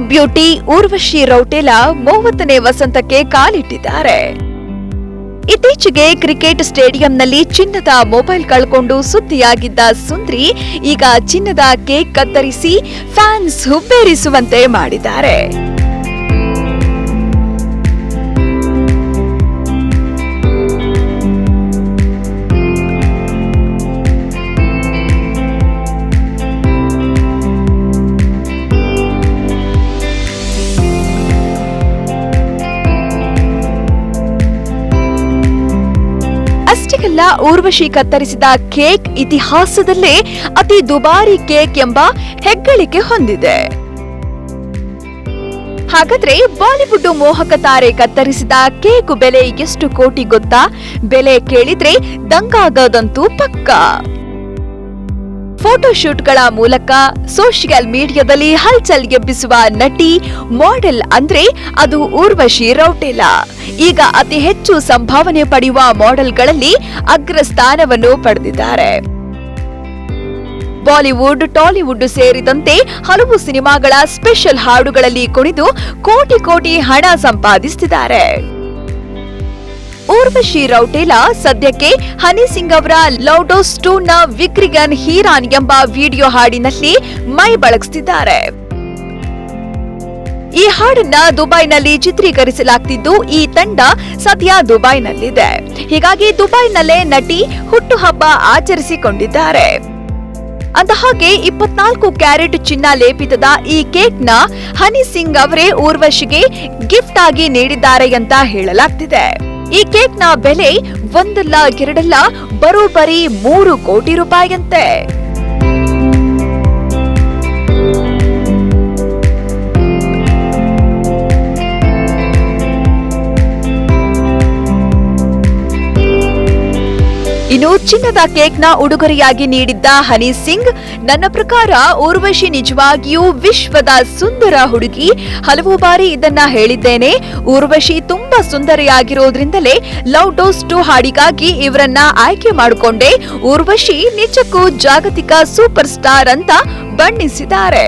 Beauty Urvashi ರೌಟೇಲಾ ಮೂವತ್ತನೇ ವಸಂತಕ್ಕೆ ಕಾಲಿಟ್ಟಿದ್ದಾರೆ. ಇತ್ತೀಚೆಗೆ cricket ಸ್ಟೇಡಿಯಂನಲ್ಲಿ ಚಿನ್ನದ ಮೊಬೈಲ್ ಕಳ್ಕೊಂಡು ಸುದ್ದಿಯಾಗಿದ್ದ ಸುಂದ್ರಿ ಈಗ ಚಿನ್ನದ ಕೇಕ್ ಕತ್ತರಿಸಿ ಫ್ಯಾನ್ಸ್ ಹುಬ್ಬೇರಿಸುವಂತೆ ಮಾಡಿದ್ದಾರೆ. ಅಷ್ಟೇ ಊರ್ವಶಿ ಕತ್ತರಿಸಿದ ಕೇಕ್ ಇತಿಹಾಸದಲ್ಲೇ ಅತಿ ದುಬಾರಿ ಕೇಕ್ ಎಂಬ ಹೆಗ್ಗಳಿಕೆ ಹೊಂದಿದೆ. ಹಾಗಾದ್ರೆ ಬಾಲಿವುಡ್ ಮೋಹಕ ತಾರೆ ಕತ್ತರಿಸಿದ ಕೇಕ್ ಬೆಲೆ ಎಷ್ಟು ಕೋಟಿ ಗೊತ್ತಾ? ಬೆಲೆ ಕೇಳಿದ್ರೆ ದಂಗಾಗೋದಂತೂ ಪಕ್ಕಾ. ಫೋಟೋಶೂಟ್ಗಳ ಮೂಲಕ ಸೋಷಿಯಲ್ ಮೀಡಿಯಾದಲ್ಲಿ ಹಲ್ಚಲ್ ಎಬ್ಬಿಸುವ ನಟಿ, ಮಾಡೆಲ್ ಅಂದ್ರೆ ಅದು ಊರ್ವಶಿ ರೌಟೆಲಾ. ಈಗ ಅತಿ ಹೆಚ್ಚು ಸಂಭಾವನೆ ಪಡೆಯುವ ಮಾಡೆಲ್ಗಳಲ್ಲಿ ಅಗ್ರ ಸ್ಥಾನವನ್ನು ಪಡೆದಿದ್ದಾರೆ. ಬಾಲಿವುಡ್, ಟಾಲಿವುಡ್ ಸೇರಿದಂತೆ ಹಲವು ಸಿನಿಮಾಗಳ ಸ್ಪೆಷಲ್ ಹಾಡುಗಳಲ್ಲಿ ಕುಣಿದು ಕೋಟಿ ಕೋಟಿ ಹಣ ಸಂಪಾದಿಸುತ್ತಿದ್ದಾರೆ ಊರ್ವಶಿ ರೌಟೇಲಾ, ಸದ್ಯಕ್ಕೆ ಹನಿ ಸಿಂಗ್ ಅವರ ಲೌಡೋಸ್ ಟೂ ನ ವಿಕ್ರಿಗನ್ ಹೀರಾನ್ ಎಂಬ ವಿಡಿಯೋ ಹಾಡಿನಲ್ಲಿ ಮೈ ಬಳಗಿಸುತ್ತಿದ್ದಾರೆ ಈ ಹಾಡನ್ನ ದುಬೈನಲ್ಲಿ ಚಿತ್ರೀಕರಿಸಲಾಗ್ತಿದ್ದು ಈ ತಂಡ ಸದ್ಯ ದುಬೈನಲ್ಲಿದೆ. ಹೀಗಾಗಿ ದುಬೈನಲ್ಲೇ ನಟಿ ಹುಟ್ಟುಹಬ್ಬ ಆಚರಿಸಿಕೊಂಡಿದ್ದಾರೆ. ಅಂದಹಾಗೆ ಇಪ್ಪತ್ನಾಲ್ಕು ಕ್ಯಾರೆಟ್ ಚಿನ್ನ ಲೇಪಿತದ ಈ ಕೇಕ್ನ ಹನಿ ಸಿಂಗ್ ಅವರೇ ಊರ್ವಶಿಗೆ ಗಿಫ್ಟ್ ಆಗಿ ನೀಡಿದ್ದಾರೆ ಅಂತ ಹೇಳಲಾಗ್ತಿದೆ. ಈ ಕೇಕ್ನ ಬೆಲೆ ಒಂದಲ್ಲ ಎರಡಲ್ಲ ಬರೋಬ್ಬರಿ ಮೂರು ಕೋಟಿ ರೂಪಾಯಿಯಂತೆ. ಇನ್ನು ಚಿನ್ನದ ಕೇಕ್ನ ಉಡುಗೊರೆಯಾಗಿ ನೀಡಿದ್ದ ಹನಿ ಸಿಂಗ್, ನನ್ನ ಪ್ರಕಾರ ಊರ್ವಶಿ ನಿಜವಾಗಿಯೂ ವಿಶ್ವದ ಸುಂದರ ಹುಡುಗಿ. ಹಲವು ಬಾರಿ ಇದನ್ನ ಹೇಳಿದ್ದೇನೆ. ಊರ್ವಶಿ ತುಂಬಾ ಸುಂದರಿಯಾಗಿರೋದ್ರಿಂದಲೇ ಲವ್ ಡೋಸ್ ಟು ಹಾಡಿಗಾಗಿ ಇವರನ್ನ ಆಯ್ಕೆ ಮಾಡಿಕೊಂಡೆ. ಊರ್ವಶಿ ನಿಜಕ್ಕೂ ಜಾಗತಿಕ ಸೂಪರ್ ಸ್ಟಾರ್ ಅಂತ ಬಣ್ಣಿಸಿದ್ದಾರೆ.